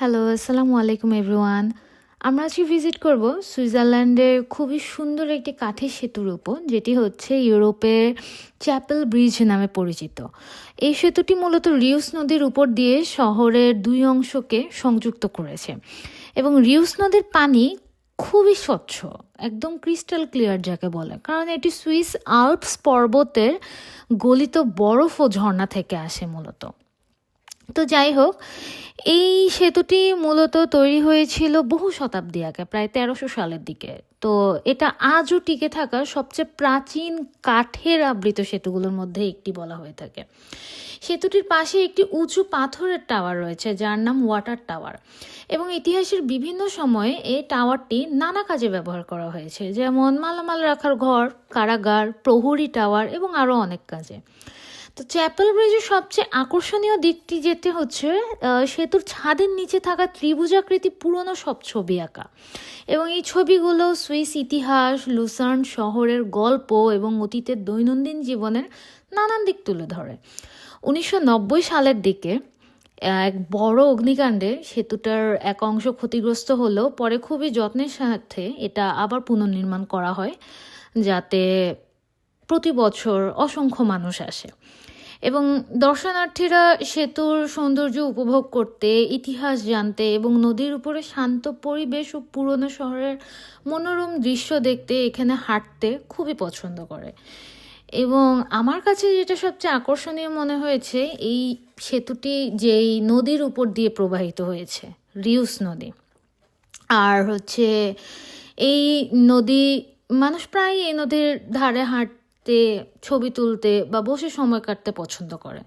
Hello আসসালামু আলাইকুম everyone আমরা আজকে ভিজিট করব সুইজারল্যান্ডের খুবই সুন্দর একটি কাঠের সেতুর উপর, যেটি হচ্ছে ইউরোপের চ্যাপেল ব্রিজ নামে পরিচিত। এই সেতুটি মূলত রিউস নদীর উপর দিয়ে শহরের দুই অংশকে সংযুক্ত করেছে এবং রিউস নদীর পানি খুবই স্বচ্ছ, একদম ক্রিস্টাল ক্লিয়ার যাকে বলে। কারণ এটি সুইস আল্পস পর্বতের গলিত বরফ ও ঝর্ণা থেকে আসে মূলত। তো যাই হোক এই সেতুটি মূলত তৈরি হয়েছিল বহু শতাব্দী আগে প্রায় তেরোশো সালের দিকে। তো এটা আজও টিকে থাকা সবচেয়ে প্রাচীন কাঠের আবৃত সেতুগুলোর মধ্যে একটি বলা হয়ে থাকে। সেতুটির পাশে একটি উঁচু পাথরের টাওয়ার রয়েছে যার নাম ওয়াটার টাওয়ার। এবং ইতিহাসের বিভিন্ন সময়ে এই টাওয়ারটি নানা কাজে ব্যবহার করা হয়েছে যেমন মালামাল রাখার ঘর কারাগার প্রহরী টাওয়ার এবং আরও অনেক কাজে। তো চ্যাপেল ব্রিজের সবচেয়ে আকর্ষণীয় দিকটি যেটি হচ্ছে আহ, সেতুর ছাদের নিচে থাকা ত্রিভুজাকৃতি পুরনো সব ছবি আঁকা। এবং এই ছবিগুলো সুইস ইতিহাস লুসার্ন শহরের গল্প এবং অতীতের দৈনন্দিন জীবনের নানান দিক তুলে ধরে। উনিশশো নব্বই সালের দিকে এক বড় অগ্নিকাণ্ডে সেতুটার এক অংশ ক্ষতিগ্রস্ত হলেও পরে খুবই যত্নের সাথে এটা আবার পুনর্নির্মাণ করা হয়, যাতে প্রতি বছর অসংখ্য মানুষ আসে। এবং দর্শনার্থীরা সেতুর সৌন্দর্য উপভোগ করতে, ইতিহাস জানতে এবং নদীর উপরে শান্ত পরিবেশ ও পুরনো শহরের মনোরম দৃশ্য দেখতে এখানে হাঁটতে খুবই পছন্দ করে। এবং আমার কাছে যেটা সবচেয়ে আকর্ষণীয় মনে হয়েছে, এই সেতুটি যেই নদীর উপর দিয়ে প্রবাহিত হয়েছে, রিউস নদী। আর হচ্ছে এই নদী, মানুষ প্রায় এই নদীর ধারে হাঁটতে ছবি তুলতে বা বসে সময় কাটতে পছন্দ করে।